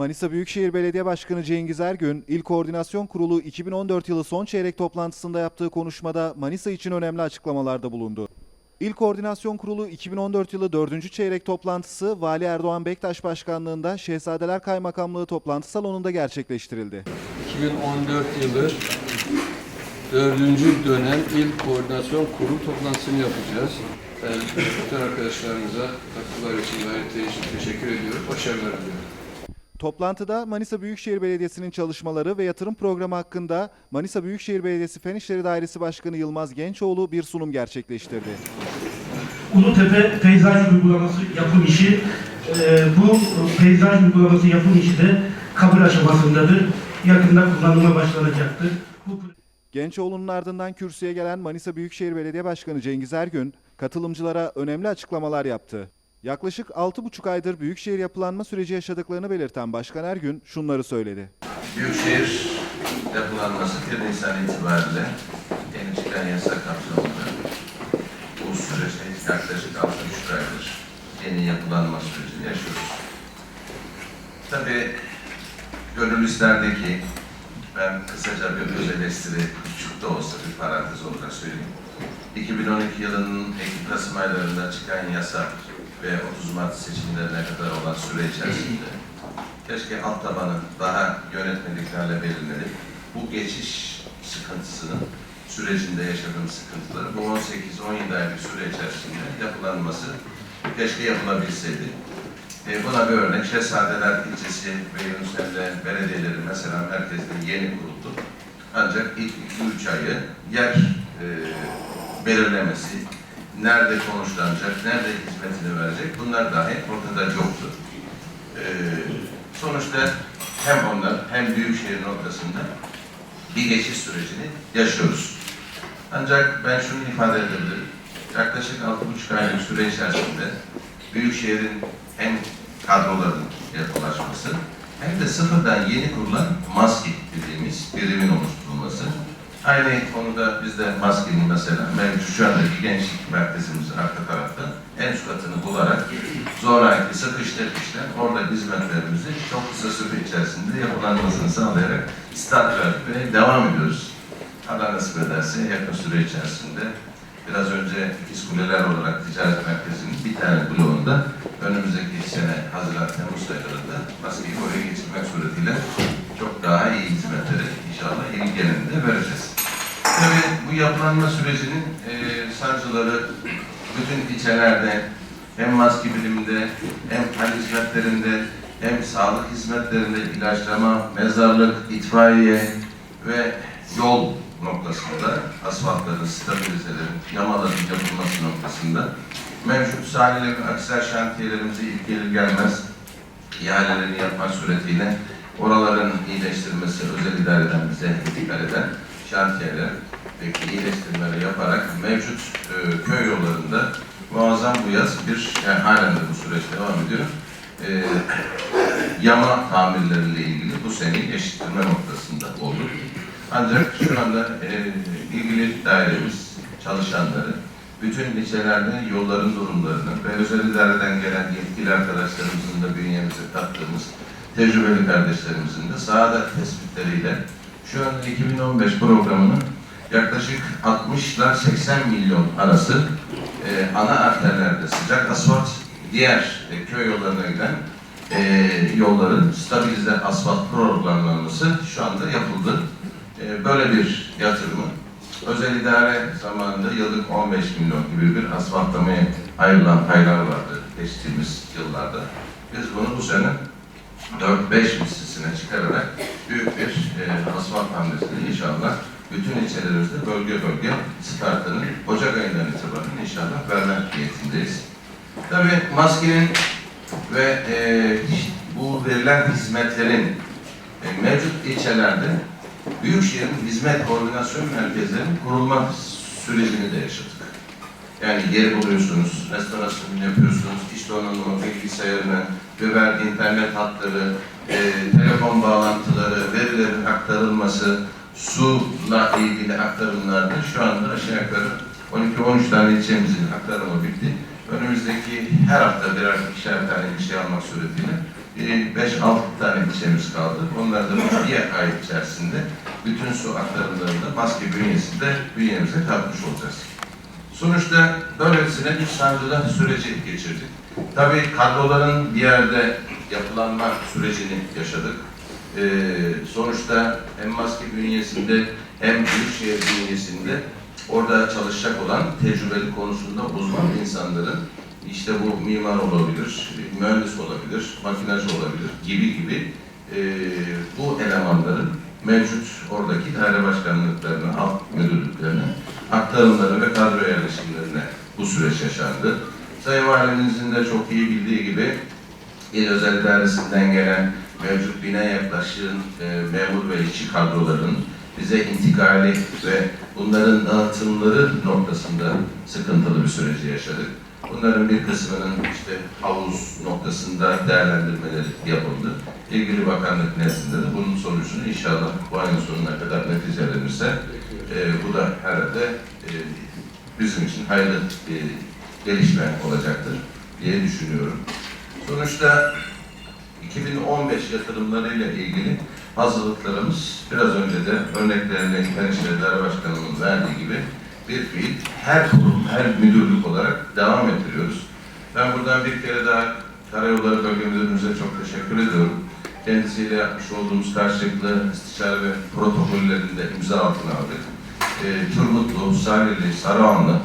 Manisa Büyükşehir Belediye Başkanı Cengiz Ergün, İl Koordinasyon Kurulu 2014 yılı son çeyrek toplantısında yaptığı konuşmada Manisa için önemli açıklamalarda bulundu. İl Koordinasyon Kurulu 2014 yılı 4. çeyrek toplantısı Vali Erdoğan Bektaş Başkanlığında Şehzadeler Kaymakamlığı toplantı salonunda gerçekleştirildi. 2014 yılı dördüncü dönem İl Koordinasyon Kurulu toplantısını yapacağız. Ben bütün arkadaşlarımıza katkılar için, gayretleri teşekkür ediyorum. Başarılar diliyorum. Toplantıda Manisa Büyükşehir Belediyesi'nin çalışmaları ve yatırım programı hakkında Manisa Büyükşehir Belediyesi Fen İşleri Dairesi Başkanı Yılmaz Gençoğlu bir sunum gerçekleştirdi. Ulutepe peyzaj uygulaması yapım işi, e, bu peyzaj uygulaması yapım işi de kabul aşamasındadır. Yakında kullanıma başlanacaktır. Bu Gençoğlu'nun ardından kürsüye gelen Manisa Büyükşehir Belediye Başkanı Cengiz Ergün, katılımcılara önemli açıklamalar yaptı. Yaklaşık 6,5 aydır Büyükşehir yapılanma süreci yaşadıklarını belirten Başkan Ergün şunları söyledi. Büyükşehir yapılanması 1 Nisan itibariyle yeni çıkan yasa kapsamında bu süreçte yaklaşık 6,5 aydır yeni yapılanma sürecini yaşıyoruz. Tabii gönül isterdi ki ben kısaca bir öz eleştiri küçük de olsa bir parantez olarak söyleyeyim. 2012 yılının Ekim-Kasım aylarında çıkan yasa ve 30 Mart seçimlerine kadar olan süre içerisinde keşke alt tabanı daha yönetmeliklerle belirlenip bu geçiş sıkıntısının sürecinde yaşadığım sıkıntıları bu 18-17 aylık süre içerisinde yapılanması keşke yapılabilseydi. E, buna bir örnek Şehzadeler ilçesi ve Yunusemre belediyeleri mesela merkezde yeni kuruldu. Ancak ilk 2-3 ayı yer e, belirlemesi, nerede konuşlanacak, nerede hizmetini verecek bunlar dahi ortada yoktu. E, sonuçta hem onlar hem büyükşehir noktasında bir geçiş sürecini yaşıyoruz. Ancak ben şunu ifade edebilirim. Yaklaşık 6,5 aylık süre içerisinde Büyükşehir'in hem kadroların yapılaşması hem de sıfırdan yeni kurulan MASKİ dediğimiz birimin oluşturulması. Aynı konuda biz de MASKİ'nin mesela mevcut şu andaki gençlik merkezimizin arka tarafta en üst katını bularak zoraki sıkıştır işler orada hizmetlerimizi çok kısa süre içerisinde yapılanmasını sağlayarak start verdik ve devam ediyoruz. Allah nasip ederse yakın süre içerisinde biraz önce İkiz Kuleler olarak ticaret merkezinin bir tane bloğunda önümüzdeki sene Haziran Temmuz aylarında maskeyi oraya geçirmek suretiyle çok daha iyi hizmetleri inşallah il genelinde vereceğiz. Tabii bu yapılanma sürecinin e, sancıları bütün ilçelerde hem maske biliminde hem hal hizmetlerinde hem sağlık hizmetlerinde ilaçlama, mezarlık, itfaiye ve yol noktasında asfaltların, stabilizelerin, yamaların yapılması noktasında mevcut sahillerin aksel şantiyelerimizi ilk gelir gelmez ihalelerini yapmak suretiyle oraların iyileştirilmesi özel idareden bize intikal eden şantiyeler ve iyileştirmeleri yaparak mevcut e, köy yollarında muazzam bu yaz bir, yani halen de bu süreç devam ediyor. E, yama tamirleriyle ilgili bu seneyi eşittirme noktasında oldu. Ancak şu anda e, ilgili dairemiz çalışanları, bütün ilçelerde yolların durumlarını ve özel idareden gelen yetkili arkadaşlarımızın da bünyemize kattığımız tecrübeli kardeşlerimizin de sahada tespitleriyle şu an 2015 programının yaklaşık 60 ile 80 milyon arası e, ana arterlerde sıcak asfalt, diğer e, köy yollarına giden e, yolların stabilize asfalt programlanması şu anda yapıldı. E, böyle bir yatırımı özel idare zamanında yıllık 15 milyon gibi bir asfaltlamaya ayrılan paylar vardı geçtiğimiz yıllarda. Biz bunu bu sene 4-5 mislisine çıkararak büyük bir e, asfalt hamlesini inşallah bütün ilçelerimizde bölge bölge startını Ocak ayından itibaren inşallah vermek niyetindeyiz. Tabii maskenin ve e, bu verilen hizmetlerin e, mevcut ilçelerde Büyükşehir'in hizmet koordinasyon merkezlerinin kurulma sürecini de yaşadık. Yani yeri buluyorsunuz, restorasyonunu yapıyorsunuz, iş donanımı, bilgisayarını, ve verdiği internet hatları, e, telefon bağlantıları, verilerin aktarılması, suyla ilgili aktarımlarda şu anda aşağı yukarı 12-13 tane ilçemizin aktarımı bitti. Önümüzdeki her hafta birer ikişer tane bir şey almak suretiyle 5-6 tane ilçemiz kaldı. Onlar da bir ay içerisinde bütün su aktarımlarında maske bünyesinde bünyemize katmış olacağız. Sonuçta böylesine bir sancıda süreci geçirdik. Tabii kadroların bir yerde yapılanma sürecini yaşadık. Ee, sonuçta hem maske bünyesinde hem Büyükşehir bünyesinde orada çalışacak olan tecrübeli konusunda uzman insanların işte bu mimar olabilir, mühendis olabilir, makinacı olabilir gibi gibi e, bu elemanların mevcut oradaki daire başkanlıklarına, alt müdürlüklerine aktarımları ve kadro yerleşimlerine bu süreç yaşandı. Sayın Valimizin de çok iyi bildiği gibi İl Özel İdaresi'nden gelen mevcut bina yaklaşığın e, memur ve işçi kadrolarının bize intikali ve bunların dağıtımları noktasında sıkıntılı bir süreci yaşadık. Bunların bir kısmının işte havuz noktasında değerlendirmeleri yapıldı. İlgili bakanlık nezdinde de bunun sonucunu inşallah bu ayın sonuna kadar neticelenirse bu da herhalde e, bizim için hayırlı bir gelişme olacaktır diye düşünüyorum. Sonuçta 2015 yatırımlarıyla ilgili hazırlıklarımız biraz önce de örneklerini Penişehir İdare Başkanı'nın verdiği gibi bir fiil her kurum, her müdürlük olarak devam ettiriyoruz. Ben buradan bir kere daha Karayolları Bölge Müdürümüze çok teşekkür ediyorum. Kendisiyle yapmış olduğumuz karşılıklı istişare ve protokollerinde imza altına aldık. E, Turgutlu, Salihli, Sarıhanlı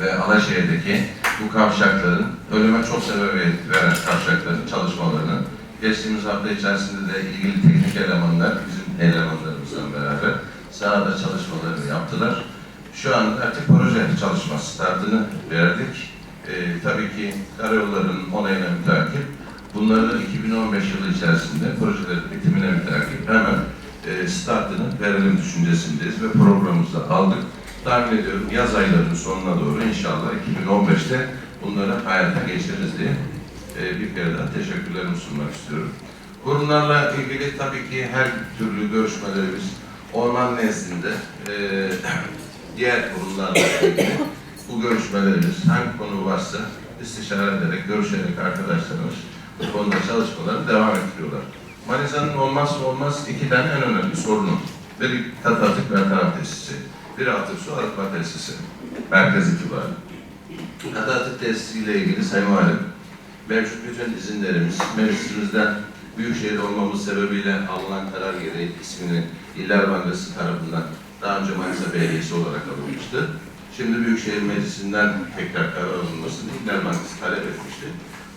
ve Alaşehir'deki bu kavşakların ölüme çok sebebiyet veren kavşakların çalışmalarını geçtiğimiz hafta içerisinde de ilgili teknik elemanlar bizim elemanlarımızla beraber sahada çalışmalarını yaptılar. Şu anda artık proje çalışma startını verdik. Ee, tabii ki karayollarının onayına mütakip bunları 2015 yılı içerisinde projelerin bitimine mütakip hemen e, startını verelim düşüncesindeyiz ve programımızı aldık. Tahmin ediyorum yaz aylarının sonuna doğru inşallah 2015'te bunları hayata geçiririz diye e, bir kere daha teşekkürlerimi sunmak istiyorum. Kurumlarla ilgili tabii ki her türlü görüşmelerimiz orman nezdinde e, diğer kurumlarla ilgili bu görüşmelerimiz hangi konu varsa istişare ederek, görüşerek arkadaşlarımız bu konuda çalışmalarını devam ettiriyorlar. Manisa'nın olmazsa olmaz iki tane en önemli sorunu. Biri katı atık ve taraf tesisi. Biri atık su arıtma tesisi. Merkez itibariyle. Katı atık tesisiyle ilgili Sayın Valim, mevcut bütün izinlerimiz, meclisimizden Büyükşehir olmamız sebebiyle alınan karar gereği ismini İller Bankası tarafından daha önce Manisa Belediyesi olarak alınmıştı. Şimdi Büyükşehir Meclisi'nden tekrar karar alınmasını İller Bankası talep etmişti.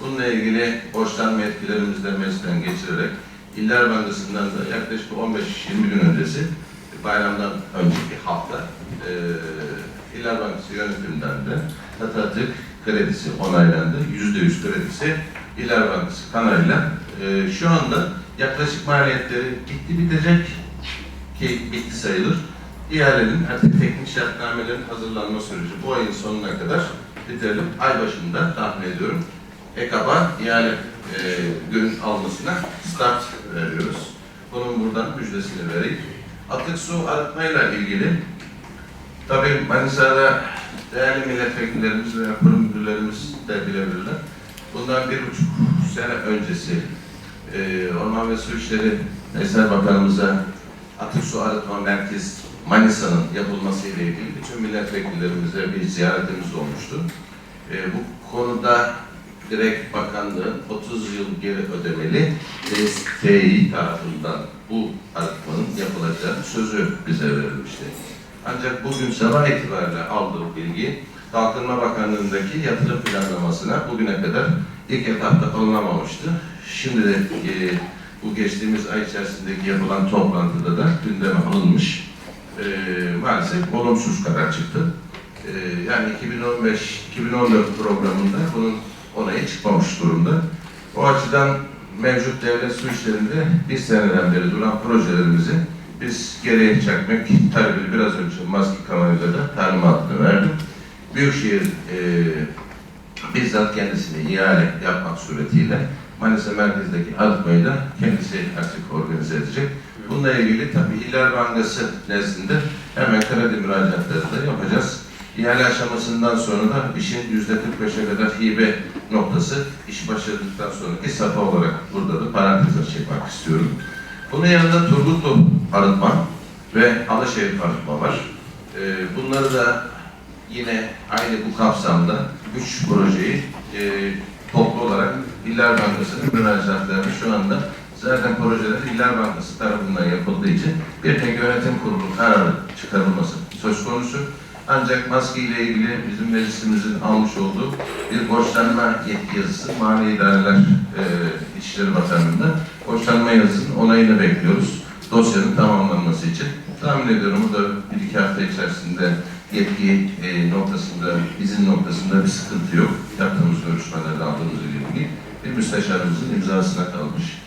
Bununla ilgili borçlanma etkilerimizi meclisten geçirerek İller Bankası'ndan da yaklaşık 15-20 gün öncesi bayramdan önceki hafta e, İller Bankası yönetiminden de Atatürk kredisi onaylandı. Yüzde yüz kredisi İller Bankası kanalıyla e, şu anda yaklaşık maliyetleri bitti bitecek ki bitti sayılır. İhalenin artık teknik şartnamelerin hazırlanma süreci bu ayın sonuna kadar bitirelim. Ay başında tahmin ediyorum. EKAB'a ihale e, gün almasına start veriyoruz. Bunun buradan müjdesini vereyim. Atık su arıtmayla ilgili tabii Manisa'da değerli milletvekillerimiz ve kurum müdürlerimiz de bilebilirler. Bundan bir buçuk sene öncesi e, Orman ve Su İşleri Eser Bakanımıza atık su arıtma merkez Manisa'nın yapılması ile ilgili bütün milletvekillerimize bir ziyaretimiz olmuştu. E, bu konuda direkt bakanlığın 30 yıl geri ödemeli STİ tarafından bu arıtmanın yapılacağı sözü bize verilmişti. Ancak bugün sabah itibariyle aldığım bilgi Kalkınma Bakanlığı'ndaki yatırım planlamasına bugüne kadar ilk etapta alınamamıştı. Şimdi de e, bu geçtiğimiz ay içerisindeki yapılan toplantıda da gündeme alınmış. E, maalesef olumsuz karar çıktı. E, yani 2015-2014 programında bunun onayı çıkmamış durumda. O açıdan mevcut devlet su işlerinde bir seneden beri duran projelerimizi biz geriye çekmek talebi biraz önce maske kamerayla da talimatını verdim. Büyükşehir e, bizzat kendisini ihale yapmak suretiyle Manisa merkezdeki arıtmayı da kendisi artık organize edecek. Bununla ilgili tabii İller Bankası nezdinde hemen kredi müracaatları da yapacağız. İhale aşamasından sonra da işin yüzde 45'e kadar hibe noktası iş başladıktan sonraki safha olarak burada da parantez açmak istiyorum. Bunun yanında Turgutlu arıtma ve Alaşehir arıtma var. Ee, bunları da yine aynı bu kapsamda üç projeyi e, toplu olarak İller Bankası'nın müracaatlarını şu anda zaten projeler İller Bankası tarafından yapıldığı için bir tek yönetim kurulu kararı çıkarılması söz konusu. Ancak maske ile ilgili bizim meclisimizin almış olduğu bir borçlanma yetki yazısı Mali İdareler e, İçişleri Bakanlığı'nda borçlanma yazısının onayını bekliyoruz. Dosyanın tamamlanması için. Tahmin ediyorum bu da bir iki hafta içerisinde yetki e, noktasında, izin noktasında bir sıkıntı yok. Yaptığımız görüşmelerde aldığımız ilgili bir müsteşarımızın imzasına kalmış.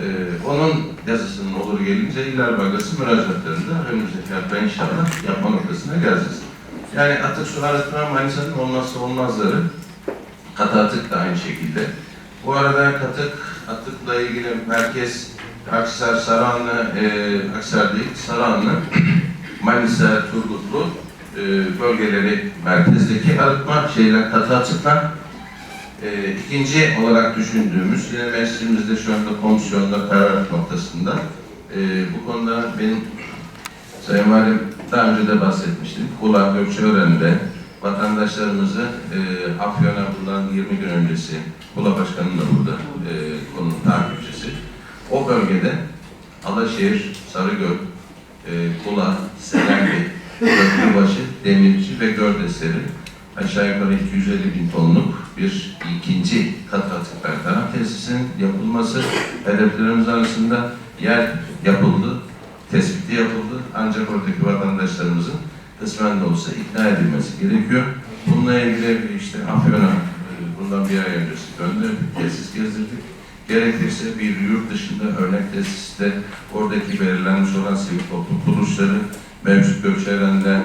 E, onun yazısının olur gelince İller Bankası müracaatlarında önümüzdeki hafta inşallah yapma noktasına geleceğiz. Yani atık su arıtma Manisa'nın olmazsa olmazları. Katı atık da aynı şekilde. Bu arada katık atıkla ilgili merkez Aksar, Saranlı, e, Aksar değil, Saranlı, Manisa, Turgutlu e, bölgeleri merkezdeki arıtma şeyler katı atıklar. E, ikinci olarak düşündüğümüz, yine meclisimizde şu anda komisyonda karar noktasında e, bu konuda benim Sayın Valim daha önce de bahsetmiştim. Kula Gökçeören'de vatandaşlarımızı e, Afyon'a bundan 20 gün öncesi, Kula Başkanı da burada e, konunun takipçisi. O bölgede Alaşehir, Sarıgöl, e, Kula, Selendi, Köprübaşı, Demirci ve Gördesleri aşağı yukarı 250 bin tonluk bir ikinci kat atık bertaraf tesisinin yapılması hedeflerimiz arasında yer yapıldı, tespiti yapıldı. Ancak oradaki vatandaşlarımızın kısmen de olsa ikna edilmesi gerekiyor. Bununla ilgili işte Afyon'a e, bundan bir ay öncesi döndü, tesis gezdirdik. Gerekirse bir yurt dışında örnek tesiste oradaki belirlenmiş olan sivil toplum kuruluşları, mevcut Gökçeören'den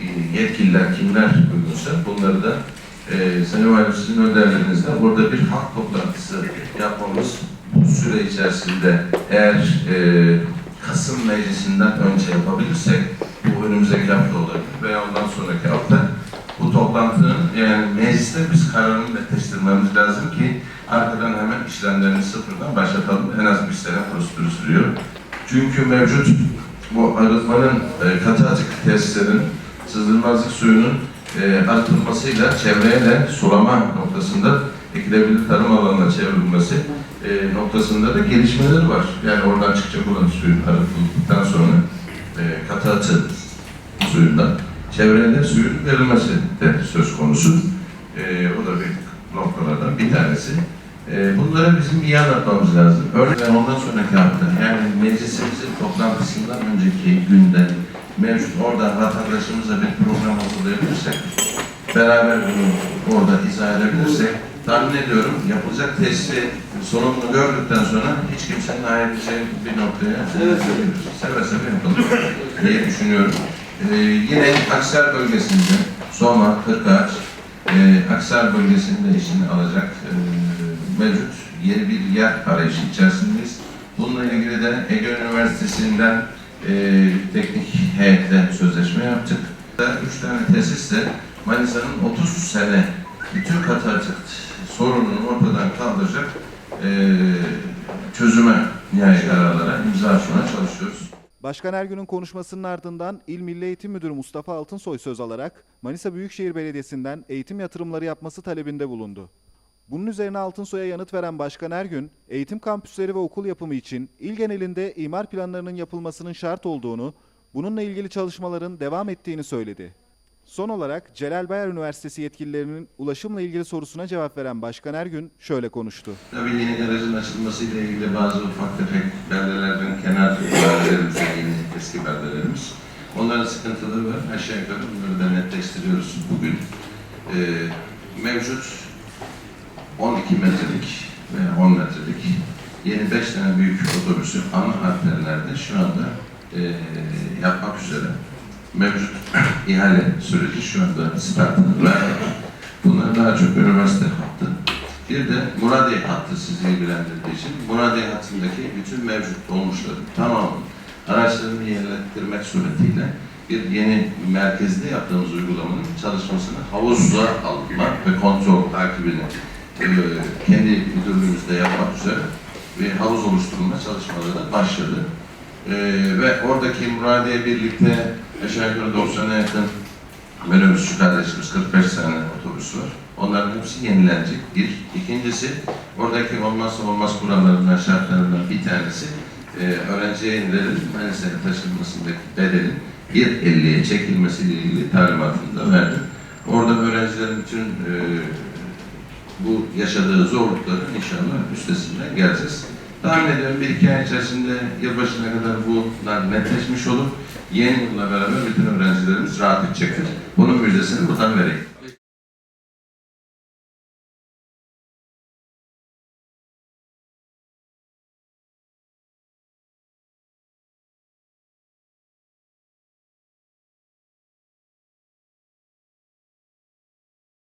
e, yetkililer kimler uygunsa bunları da e, Sayın Valim sizin orada bir halk toplantısı yapmamız bu süre içerisinde eğer e, Kasım Meclisi'nden önce yapabilirsek bu önümüzdeki hafta olabilir veya ondan sonraki hafta bu toplantının yani mecliste biz kararını netleştirmemiz lazım ki arkadan hemen işlemlerini sıfırdan başlatalım. En az bir sene prosedürü sürüyor. Çünkü mevcut bu arıtmanın e, katı atık tesislerin sızdırmazlık suyunun e, arıtılmasıyla çevreye de sulama noktasında ekilebilir tarım alanına çevrilmesi e, noktasında da gelişmeleri var. Yani oradan çıkacak olan suyun arıtıldıktan sonra e, katı atı suyundan çevreye de suyun verilmesi de söz konusu. E, o da bir noktalardan bir tanesi. E, bunları bizim iyi anlatmamız lazım. Örneğin ondan sonraki hafta yani meclisimizin toplantısından önceki günde mevcut orada vatandaşımızla bir program hazırlayabilirsek, beraber bunu orada izah edebilirsek, tahmin ediyorum yapılacak testi sonunu gördükten sonra hiç kimsenin ayrılacağı bir noktaya evet. seve seve yapalım diye düşünüyorum. Ee, yine Aksar bölgesinde Soma, Kırkağaç, e, Aksar bölgesinde işini alacak e, mevcut yeni bir yer arayışı içerisindeyiz. Bununla ilgili de Ege Üniversitesi'nden e, teknik heyetle sözleşme yaptık. Üç tane tesisle Manisa'nın 30 sene bütün katı atık sorununu ortadan kaldıracak e, çözüme nihai kararlara imza atmaya çalışıyoruz. Başkan Ergün'ün konuşmasının ardından İl Milli Eğitim Müdürü Mustafa Altınsoy söz alarak Manisa Büyükşehir Belediyesi'nden eğitim yatırımları yapması talebinde bulundu. Bunun üzerine Altınsoy'a yanıt veren Başkan Ergün, eğitim kampüsleri ve okul yapımı için il genelinde imar planlarının yapılmasının şart olduğunu, bununla ilgili çalışmaların devam ettiğini söyledi. Son olarak Celal Bayar Üniversitesi yetkililerinin ulaşımla ilgili sorusuna cevap veren Başkan Ergün şöyle konuştu. Tabii yeni garajın açılmasıyla ilgili bazı ufak tefek beldelerden kenar beldelerimiz, yeni eski beldelerimiz. Onların sıkıntıları var. Aşağı yukarı bunları da netleştiriyoruz bugün. Ee, mevcut 12 metrelik ve 10 metrelik yeni 5 tane büyük otobüsü ana arterlerde şu anda e, yapmak üzere. Mevcut ihale süreci şu anda startını verdik. Bunlar daha çok üniversite hattı. Bir de Muradiye hattı sizi ilgilendirdiği için Muradiye hattındaki bütün mevcut dolmuşların tamamı araçlarını yerlettirmek suretiyle bir yeni merkezde yaptığımız uygulamanın çalışmasını havuzla almak ve kontrol takibini e, kendi müdürlüğümüzde yapmak üzere bir havuz oluşturma çalışmaları başladı. E, ve oradaki Muradiye birlikte aşağı yukarı 90'a yakın minibüsçü kardeşimiz 45 tane otobüs var. Onların hepsi yenilenecek. Bir. İkincisi, oradaki olmazsa olmaz kurallarından, şartlarından bir tanesi e, öğrenci yayınların Manisa'ya taşınmasındaki bedelin 1.50'ye çekilmesiyle ilgili talimatını da verdim. Orada öğrencilerin bütün e, bu yaşadığı zorlukların inşallah üstesinden geleceğiz. Tahmin ediyorum bir iki ay içerisinde yılbaşına kadar bunlar netleşmiş olur. Yeni yılla beraber bütün öğrencilerimiz rahat edecektir. Bunun müjdesini buradan vereyim.